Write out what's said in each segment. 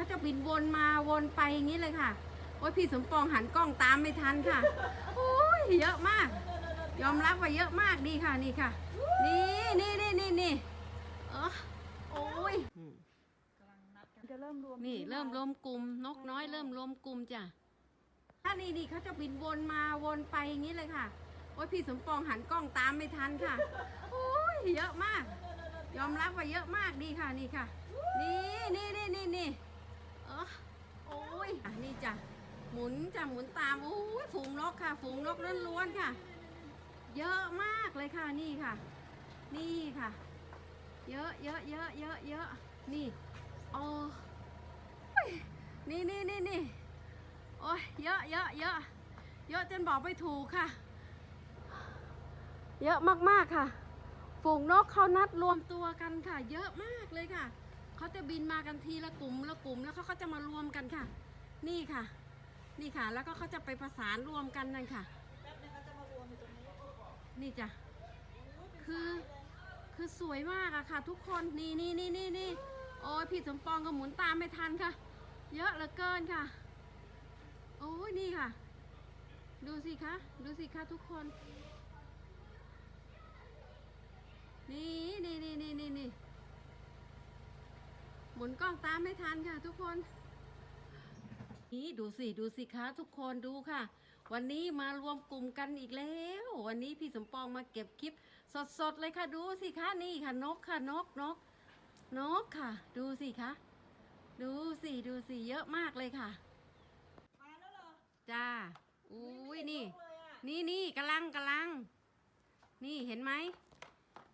เขาจะบินวนมาวนไปอย่างนี้เลยค่ะ โอ้ยพี่สมปองหันกล้องตามไม่ทันค่ะโอ้ยเยอะมาก ยอมรับว่าเยอะมากนี่ค่ะนี่ค่ะ นี่นี่นี่นี่นี่เออโอ้ยกำลังนัดกันจะเริ่มรวมนี่ที่เริ่มรวมกลุ่มนกน้อยเริ่มรวมกลุ่มจ้ะถ้านี่นี่เขาจะบินวนมาวนไปอย่างนี้เลยค่ะ โอ้ยพี่สมปองหันกล้องตามไม่ทันค่ะโอ้ยเยอะมาก ยอมรับว่าเยอะมากนี่ค่ะนี่ค่ะ นี่นี่นี่นี่นี่เออโอ้ยอะนี่จ้ะหมุนจ้ะหมุนตามโอ้ยฝูงนกค่ะ ฝูงนกล้วนๆค่ะ เยอะมากเลยค่ะนี่ค่ะ นี่ค่ะ เยอะเยอะเยอะเยอะเยอะนี่โอ้ยนี่นี่นี่นี่โอ้ยเยอะเยอะเยอะเยอะจนบอกไม่ถูกค่ะ เยอะมากๆค่ะ ฝูงนกเขานัดรวมตัวกันค่ะ เยอะมากเลยค่ะ เขาจะบินมากันทีละกลุ่มละกลุ่มแล้วเขาก็จะมารวมกันค่ะ นี่ค่ะ นี่ค่ะ แล้วก็เขาจะไปประสานรวมกันนั่นค่ะแป๊บนึงเขาจะมารวมอยู่ตรงนี้นี่จ้ะ คือคือสวยมากอะค่ะ ทุกคน นี่นี่นี่นี่นี่โอ้ยพี่สมปองก็หมุนตามไม่ทันค่ะ เยอะเหลือเกินค่ะ โอ้ยนี่ค่ะ ดูสิคะ ดูสิคะทุกคน นี่นี่นี่นี่นี่นี่หมุนกล้องตามไม่ทันค่ะ ทุกคน นี่ดูสิดูสิคะทุกคนดูค่ะ วันนี้มารวมกลุ่มกันอีกแล้ว วันนี้พี่สมปองมาเก็บคลิป สดๆเลยค่ะ ดูสิคะนี่ค่ะนกค่ะนกนกนกค่ะ ดูสิคะดูสิดูสิเยอะมากเลยค่ะมาแล้วเหรอจ้าอุ้ยนี่ นี่นี่กำลังกำลัง นี่เห็นไหม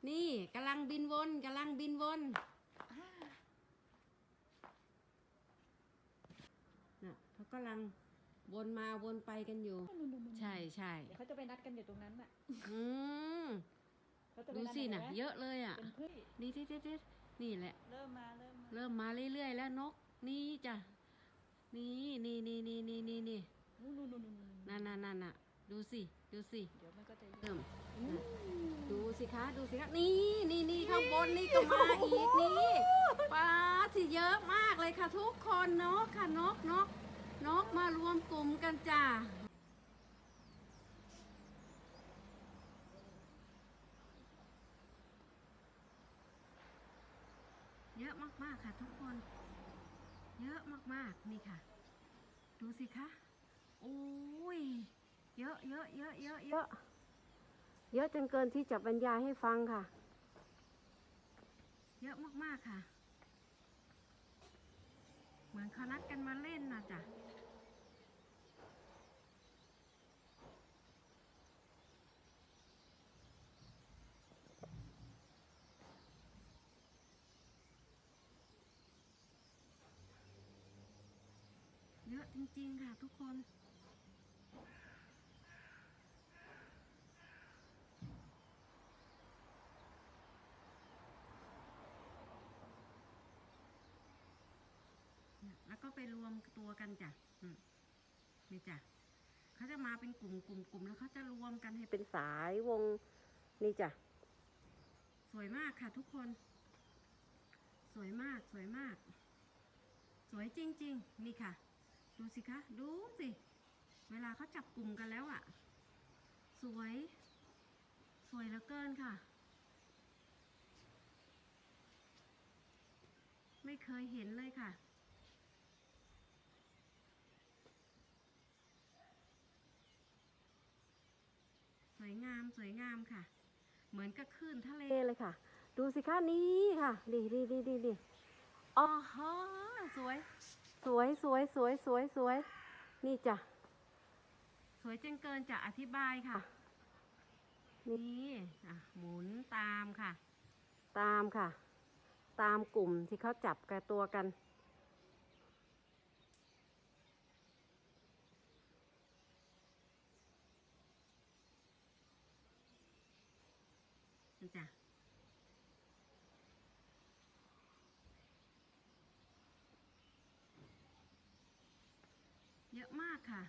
นี่กำลังบินวนกำลังบินวนน่ะเขา กำลังวนมาวนไปกันอยู่ ใช่ใช่เดี๋ยวเขาจะไปนัดกันอยู่ตรงนั้นน่ะอืมเขาจะไปดูดสิกัน่ะเยอะเลยอะ เป็นเพื่อนนี่ที่ที่ที่นี่แหละ เริ่มมาเริ่มมาเริ่มมาเรื่อยๆแล้วนก นี่จ้ะ นี่นี่นี่นี่นี่นี่นี่นู่นนู่นนู่นนู่นนู่นนั่นนั่นนั่นน่ะ ดูสิ ดูสิ เดี๋ยวมันก็จะเยอะเริ่มดูสิคะ ดูสิคะ นี่นี่นี่ข้างบนนี่ก็มาอีกนี่ปลาที่เยอะมากเลยค่ะทุกคนนกค่ะนกนก นกมารวมกลุ่มกันจ้าเยอะมากๆค่ะทุกคน เยอะมากๆนี่ค่ะ ดูสิคะโอ้ยเยอะเยอะเยอะเยอะเยอะเยอะจนเกินที่จะบรรยายให้ฟังค่ะ เยอะมากๆค่ะเห มือนเขานัดกันมาเล่นนะจ๊ะเยอะจริงๆค่ะทุกคน เนี่ยแล้วก็ ไปรวมตัวกันจ้ะอืมนี่จ้ะเขาจะมาเป็นกลุ่มกลุ่มกลุ่มแล้วเขาจะรวมกันให้เป็นสายวงนี่จ้ะสวยมากค่ะทุกคน สวยมากสวยมาก สวยจริง ๆ นี่ค่ะ ดูสิคะ ดูสิ เวลาเขาจับกลุ่มกันแล้วอะ่ะ สวย สวยเหลือเกินค่ะ ไม่เคยเห็นเลยค่ะ สวยงาม สวยงามค่ะ เหมือนกับคลื่นทะเลเลยค่ะ ดูสิคะนี่ค่ะดีดีดีดีดีอ๋อฮะสวย สวยสวยสวยสวยสวย นี่จ้ะสวยจนเกินจะอธิบายค่ะ นี่อะหมุนตามค่ะ ตามค่ะ ตามกลุ่มที่เขาจับกันตัวกัน นี่จ้ะ เยอะมาก ค่ะ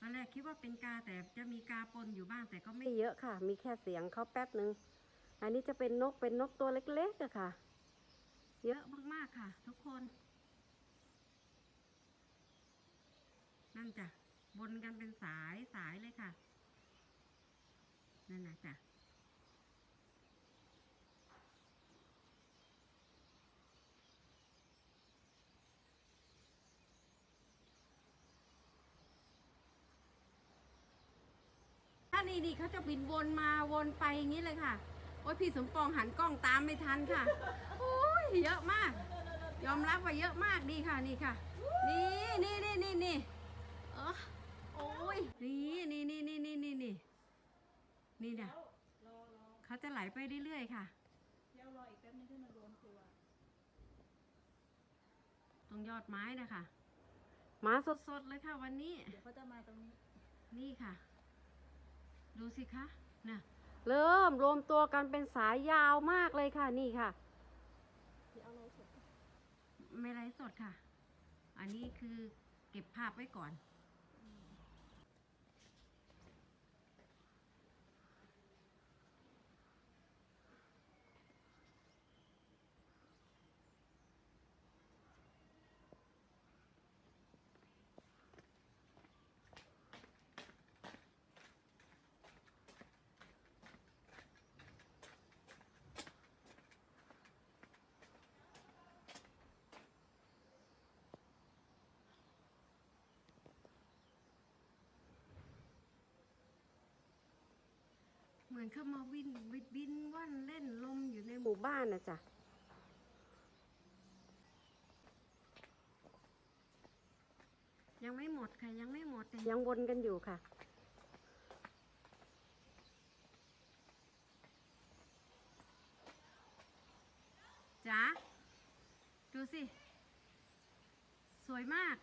ตอนแรกคิดว่าเป็นกาแต่จะมีกาปนอยู่บ้างแต่ก็ไม่เยอะค่ะ มีแค่เสียงเขาแป๊บหนึ่ง อันนี้จะเป็นนกเป็นนกตัวเล็กๆอะค่ะ เยอะมากๆค่ะ ทุกคน นั่นจ้ะบนกันเป็นสายสายเลยค่ะ นั่นนะจ้ะ นี่นี่เขาจะบินวนมาวนไปอย่างนี้เลยค่ะ โอ้ยพี่สมปองหันกล้องตามไม่ทันค่ะ โอ้ยเยอะมาก ยอมรับว่าเยอะมากนี่ค่ะนี่ค่ะ นี่นี่นี่นี่นี่เออโอ้ยนี่นี่นี่นี่นี่นี่นี่นี่เนี่ยรอรอเขาจะไหลไปเรื่อยๆค่ะเดี๋ยวรออีกแป๊บนึงให้มันรวมตัวตรงยอดไม้นะคะมาสดๆเลยค่ะวันนี้ เดี๋ยวเขาจะมาตรงนี้ นี่ค่ะดู สิคะน่ะเริ่มรวมตัวกันเป็นสายยาวมากเลยค่ะนี่ค่ะเดี๋ยวเอาเราสดไม่ไลฟ์สดค่ะ อันนี้คือเก็บภาพไว้ก่อน มือนเข้ามาวินวินบินว่อนเล่นลมอยู่ในหมู่บ้านนะจ๊ะยังไม่หมดค่ะ ยังไม่หมดแต่ยังวนกันอยู่ค่ะ จ๋า ดูสิ สวยมาก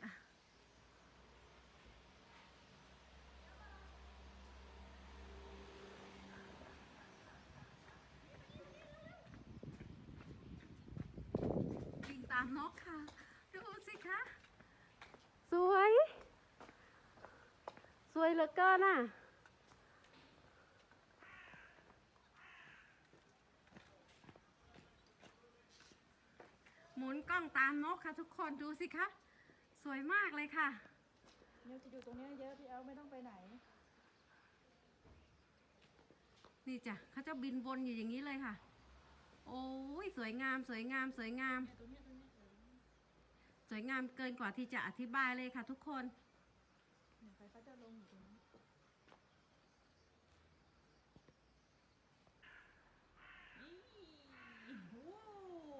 วิ่งตาม นกค่ะ ดูสิคะ สวย สวยเหลือเกินอะ หมุนกล้องตามนกค่ะ ทุกคนดูสิคะ สวยมากเลยค่ะเนี่ยจะอยู่ตรงเนี้ยเยอะพี่เอาไม่ต้องไปไหน นี่จ้ะเขาจะบินวนอยู่อย่างนี้เลยค่ะ โอ้ยสวยงามสวยงามสวยงาม ตรงเนี้ยตรงเนี้ยเออ สวยงามเกินกว่าที่จะอธิบายเลยค่ะทุกคนเนี่ยใครเขาจะลงอยู่ตรงนี้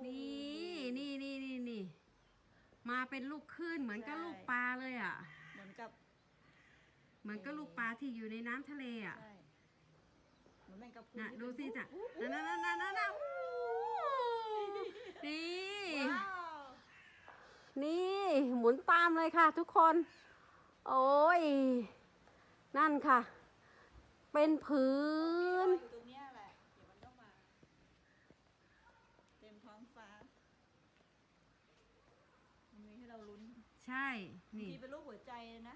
นี่นี่นี่นี่นี่มาเป็นลูกคลื่นเหมือนกับลูกปลาเลยอะ เหมือนกับ เหมือนกับลูกปลาที่อยู่ในน้ำทะเลอะใช่เหมือนแมงกะพรุนน่ะที่ดูสิเป็นจ้ะนั่นนั่นนั่นนั่นนั่นอู้นี่ว้าว นี่หมุนตามเลยค่ะทุกคน โอ้ย นั่นค่ะ เป็นผืนอยู่ตรงเนี้ยแหละเดี๋ยวมันต้องมา เต็มท้องฟ้า มันมีให้เราลุ้นใช่ บางนี่ ทีเป็นรูปหัวใจเลยนะ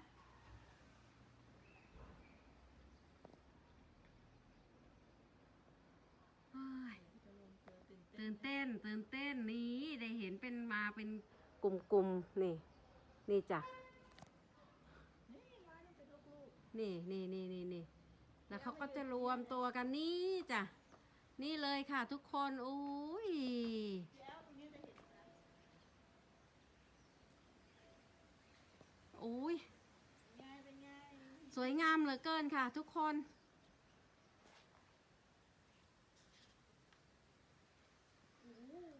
เฮ้ยจะลงตัวตื่นเต้นตื่นเต้นตื่นเต้นนี้ได้เห็นเป็นมาเป็น กลุ่มๆนี่ นี่จ้ะนี่นี่นี่นี่นี่นี่แล้วเขาก็จะรวมตัวกันนี่จ้ะนี่เลยค่ะทุกคนอุ้ยอุ้ยสวยงามเหลือเกินค่ะทุกคน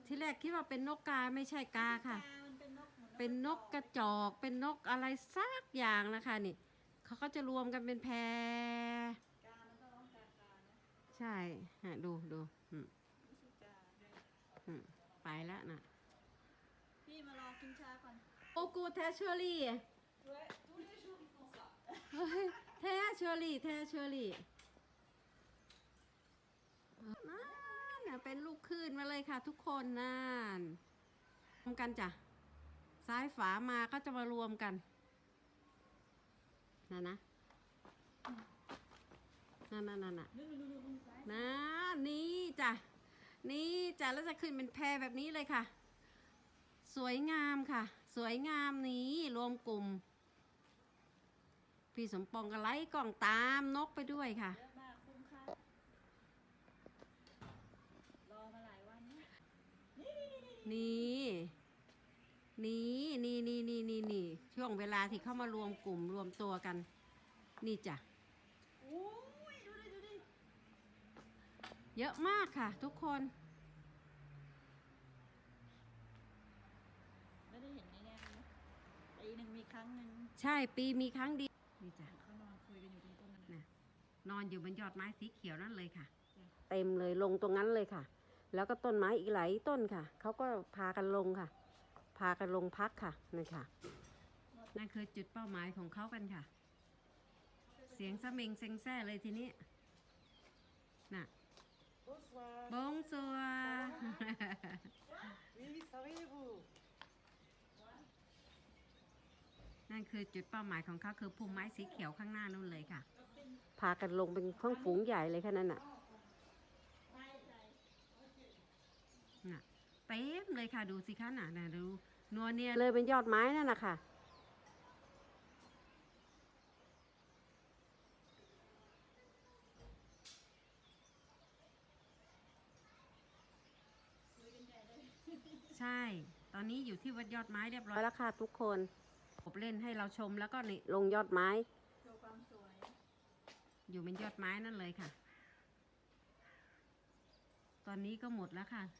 ที่แรกคิดว่าเป็นนกกาไม่ใช่กาค่ะ เป็นนกหมือเป็นนกกระจอก เป็นนกอะไรสักอย่างนะคะนี่เขาก็จะรวมกันเป็นแพรกามันก็ร้องกากานะใช่ฮะดูดูอืมไม่ใช่กาอืมไปแล้วนะพี่มารอกินชาก่อนโอกูแทชเชอรี่ด้วย tous les jours ils font ça เฮ้ยแทชเชอรี่แทชเชอรี่นั่นน่ะเป็นลูกคลื่นมาเลยค่ะทุกคนนั่นรวมกันจ้ะ ซ้ายฝามาก็จะมารวมกันนั่นนะนั่นนั่นนั่นน่ะนู่นนู่นนู่นนู่นซ้ายนะนี่จ้ะ นี่จ้ะแล้วจะขึ้นเป็นแพรแบบนี้เลยค่ะ สวยงามค่ะ สวยงามนี้รวมกลุ่ม พี่สมปองก็ไล่กล่องตามนกไปด้วยค่ะเยอะมากคุ้มค่ารอมาหลายวัน นะนี่นี่นี่นี่นี่นี่นี่ช่วงเวลาที่เข้ามารวมกลุ่มรวมตัวกัน นี่จ้ะโอ้ยดูดิดูดิเยอะมากค่ะ ทุกคนไม่ได้เห็นง่ายๆนะปีหนึ่งมีครั้งหนึ่งใช่ปีมีครั้งเดียวนี่จ้ะเขานอนคุยกันอยู่ตรงต้นนั้นน่ะนะนอนอยู่บนยอดไม้สีเขียวนั่นเลยค่ะจ้ะเต็มเลยลงตรงนั้นเลยค่ะ แล้วก็ต้นไม้อีกหลายต้นค่ะเขาก็พากันลงค่ะ พากันลงพักค่ะนั่นค่ะ นั่นคือจุดเป้าหมายของเขากันค่ะ เสียงสะเมงเซ็งแซ่เลยทีนี้ น่ะ Bonsoir. บงสัว Oui, savez-vous นั่นคือจุดเป้าหมายของเขาคือพุ่มไม้สีเขียวข้างหน้านู่นเลยค่ะ พากันลงเป็นข้องฝูงใหญ่เลยแค่นั้นน่ะน่ะ เต็มเลยค่ะดูสิคะน่ะน่ะดูนัวเนียเลยเป็นยอดไม้นั่นน่ะค่ะใช่ ตอนนี้อยู่ที่วัดยอดไม้เรียบร้อยแล้วค่ะทุกคนผมเล่นให้เราชมแล้วก็นี่ลงยอดไม้โชว์ความสวย อยู่เป็นยอดไม้นั่นเลยค่ะ ตอนนี้ก็หมดแล้วค่ะเ